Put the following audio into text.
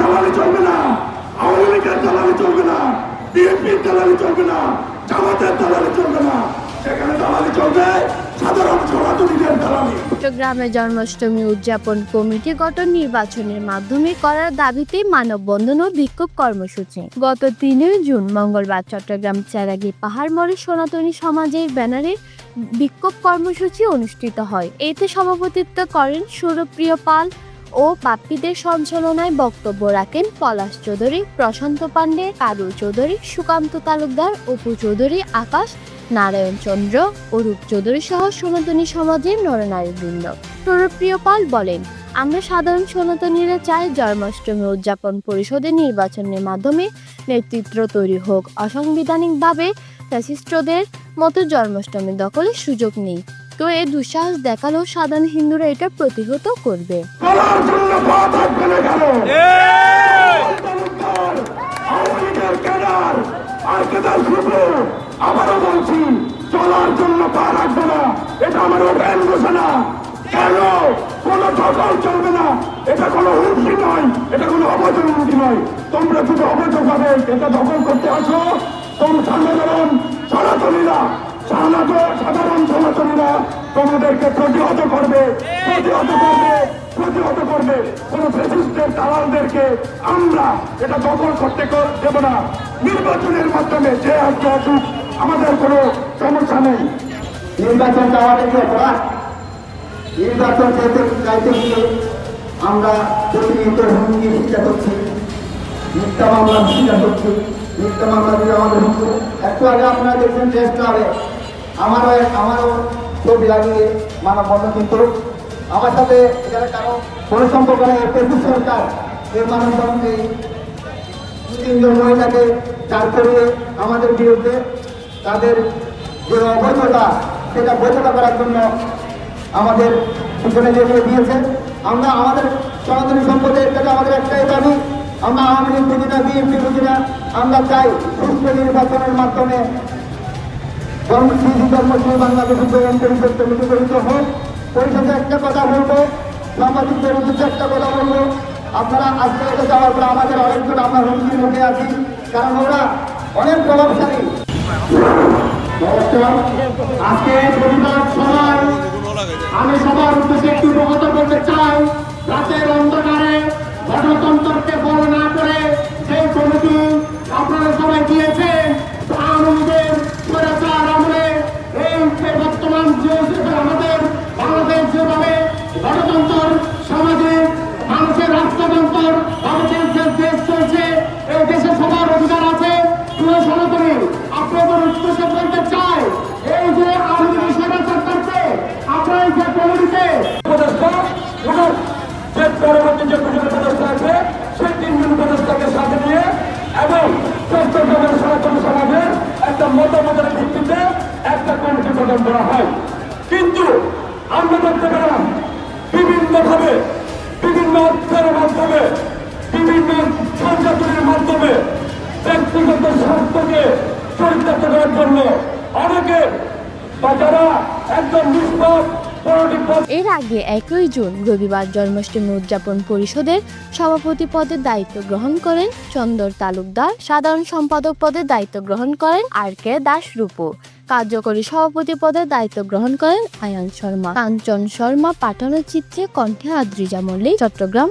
দালালি চলবে না, আওয়ামী লীগের দালালি চলবে না, বিএনপির দালালি চলবে না, জামাতের দালালি চলবে না। সেখানে দালালি চলবে, সাধারণ সনাতনীদের দালালি। চট্টগ্রামে জন্মাষ্টমী উদযাপন কমিটি গঠন নির্বাচনের মাধ্যমে করার দাবিতে মানববন্ধন ও বিক্ষোভ কর্মসূচি। গত তিনই জুন মঙ্গলবার চট্টগ্রাম চেরাগি পাহাড় মোড়ে সনাতনী সমাজের ব্যানারে বিক্ষোভ কর্মসূচি অনুষ্ঠিত হয়। এতে সভাপতিত্ব করেন সুরপ্রিয় পাল ও বাপ্পীদের সঞ্চালনায় বক্তব্য রাখেন পলাশ চৌধুরী, প্রশান্ত পাণ্ডে, কারুল চৌধুরী, সুকান্ত তালুকদার, অপু চৌধুরী, আকাশ, নারায়ণ চন্দ্র ও রূপ চৌধুরী সহ সনাতনী সমাজের নরনারীবৃন্দ। সুরপ্রিয় পাল বলেন, আমরা সাধারণ সনাতনীরা চাই জন্মাষ্টমী উদযাপন পরিষদের নির্বাচনের মাধ্যমে নেতৃত্ব তৈরি হোক। অসাংবিধানিকভাবে ফ্যাসিস্টদের মতো জন্মাষ্টমী দখলের সুযোগ নেই। তো এই দুঃসাহস দেখালেও সাধারণ হিন্দুরা এটা প্রতিহত করবে। এটা কেন? দখল এটা কোনো এটা কোনো অবৈধ তোমরা অবৈধভাবে এটা দখল করতে আসো। তোমরা সাধারণ সনাতনীরা সাধারণ সনাতনীরা তোমাদেরকে প্রতিহত করবে প্রতিহত করবে প্রতিহত করবে। কোন ফেসিস্টের দালালদেরকে আমরা এটা দখল করতে কর- দেব না। নির্বাচনের মাধ্যমে যে আসবে আসুক, আমাদের কোনো সমস্যা নেই। নির্বাচন চাওয়াটা কি নির্বাচন চাইতে চাইতে গিয়ে আমরা প্রতিনিয়ত হুমকি শিকার করছি। মিথ্যা মামলা শিকার করছি। মিথ্যা মামলা দিয়ে আমাদের হুমকি একটু আগে আপনারা দেখছেন প্রেস ক্লাবে আমারও আমারও ছবি লাগিয়ে মানববন্ধন কিন্তু আমার সাথে কারও কোনো সম্পর্ক নেই পেশি সরকার এর মানববন্ধন এই তিনজন মহিলাকে দাঁড় করিয়ে আমাদের বিরুদ্ধে তাদের যে অবৈধতা, সেটা বৈধতা করার জন্য আমাদের পিছনে যেগুলো দিয়েছে আমরা আমাদের সনাতনী সম্পদের কাছে আমাদের একটাই দাবি, আমরা আওয়ামী লীগ বুঝি না, বিএনপি বুঝি না, আমরা চাই সুষ্ঠু নির্বাচনের মাধ্যমে কর্মসূচি কর্মসূচি বাংলাদেশ উন্নয়ন পরিষদ কমিটি হোক পরিষদে একটা কথা বলব সাংবাদিকদের উদ্দেশ্যে একটা কথা বলব। আপনারা আজকে এটা যাওয়ার পর আমাদের অনেকজন আমরা হুমকির মুখে আছি, কারণ ওরা অনেক প্রভাবশালী। আজকে আমি সবার উদ্দেশ্যে একটু অবগত করতে চাই, রাতের অন্ধকারে গণতন্ত্রকে বড় না করে যে কমিটি আপনারা সবাই দিয়েছেন। ভারতের যে দেশ চলছে, এই দেশে সবার অধিকার আছে। প্রিয় সনাতনী আপনাদের উদ্দেশ্যে বলতে চাই, এই যে স্বৈরাচার করছে আপনারা যে কমিটিতে পরবর্তী যে দুজন উপদেষ্টা আছে, সেই তিনজন উপদেষ্টাকে সাথে নিয়ে এবং চট্টগ্রামের সনাতন সমাজের একটা মতামতের ভিত্তিতে একটা কমিটি করা হয়। কিন্তু আমরা দেখতে পেলাম, বিভিন্নভাবে ব্যক্তিগত স্বার্থকে চরিতার্থ করার জন্য অনেকে যারা একদম নিষ্পাপ এর আগে একই জুন রবিবার জন্মাষ্টমী উদযাপন পরিষদের সভাপতি পদে দায়িত্ব গ্রহণ করেন চন্দর তালুকদার। সাধারণ সম্পাদক পদে দায়িত্ব গ্রহণ করেন আর কে দাস রূপু। কার্যকরী সভাপতি পদে দায়িত্ব গ্রহণ করেন আয়ান শর্মা। কাঞ্চন শর্মা, পাঠানো চিত্রে কণ্ঠে আদ্রিজা মল্লিক, চট্টগ্রাম।